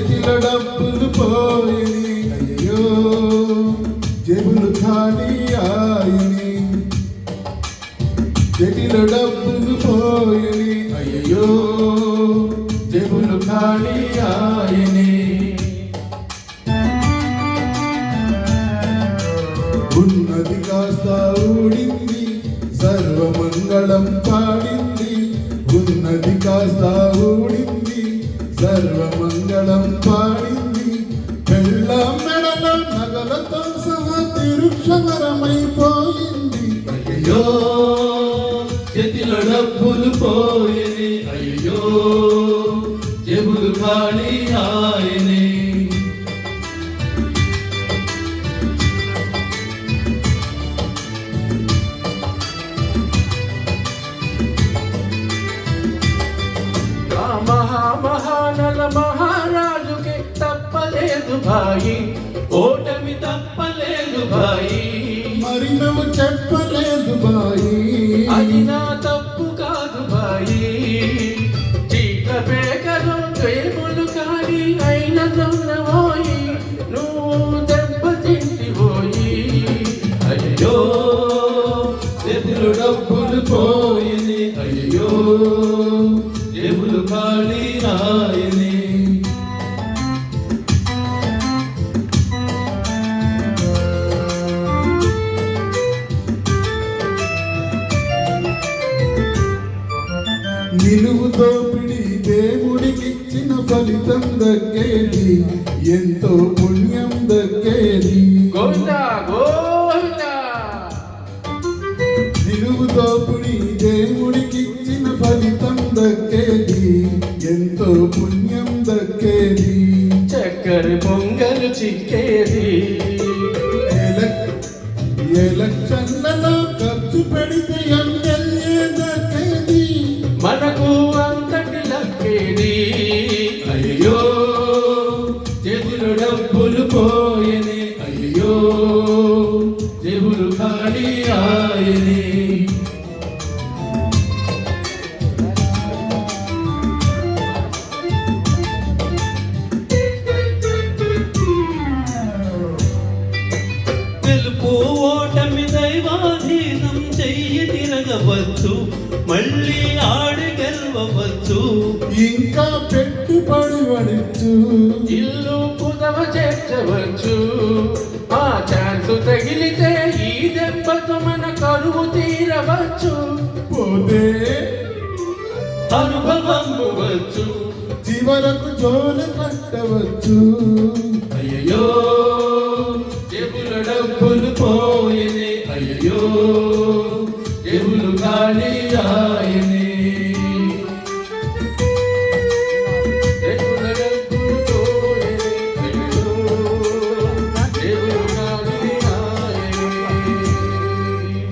డబ్బులు పోయి అయ్యో జబులు ఖాళీ ఆయని. చేతిలో డబ్బులు పోయి అయ్యో జబులు ఖాళీ ఆయని. ఉన్నది కాస్త ఊడింది సర్వమంగళం పాడింది. ఉన్నది కాస్త ఊడింది మంగళం పాడింది. పెళ్ళ మెడల నగలతో సహా తిరుక్షమరమైపోయింది అయ్యో చేతిలో డబ్బులు పోయిని. అయ్యో జేబులు ఖాళీ ఆయనే. తప్పలేదు భాయి. ఓటమి తప్పలేదు భాయి. మరి నువ్వు చెప్పలేదు బాయి అది నా తప్పు కాదు భాయి. చీక పేకలు ప్రేములు కాని అయిన దొన్నబోయి నువ్వు దెబ్బతింటిపోయి అయ్యో చేతిలో డబ్బులు పోయిని. అయ్యో ఖాళీ ఆయనే నిలువు దోపిడి దేవుడికిచ్చిన ఫలితం దక్కేది. ఎంతో పుణ్యం దక్కేది. నిలువు దోపిడి దేవుడికిచ్చిన ఫలితం దక్కేది. ఎంతో పుణ్యం దక్కేది. చక్కెర పొంగలు చిక్కేది. ఎలక్- ఎలక్షన్లలో ఖర్చు పెడితే ఎమ్మెల్యే లక్కేది అయ్యో చేతిలో డబ్బులు పోయని. అయ్యో జేబులు ఖాళీ తిరగవచ్చు మళ్ళీ ఆడి గెలవచ్చు ఇంకా పెట్టుబడి పడచ్చు ఇల్లు కుదవ చేర్చవచ్చు. ఆ ఛాన్స్ తగిలితే ఈ దెబ్బతో మన కరువు తీరవచ్చు. పోతే అనుభవము చివరకు జోల కట్టవచ్చు. అయ్యో Hare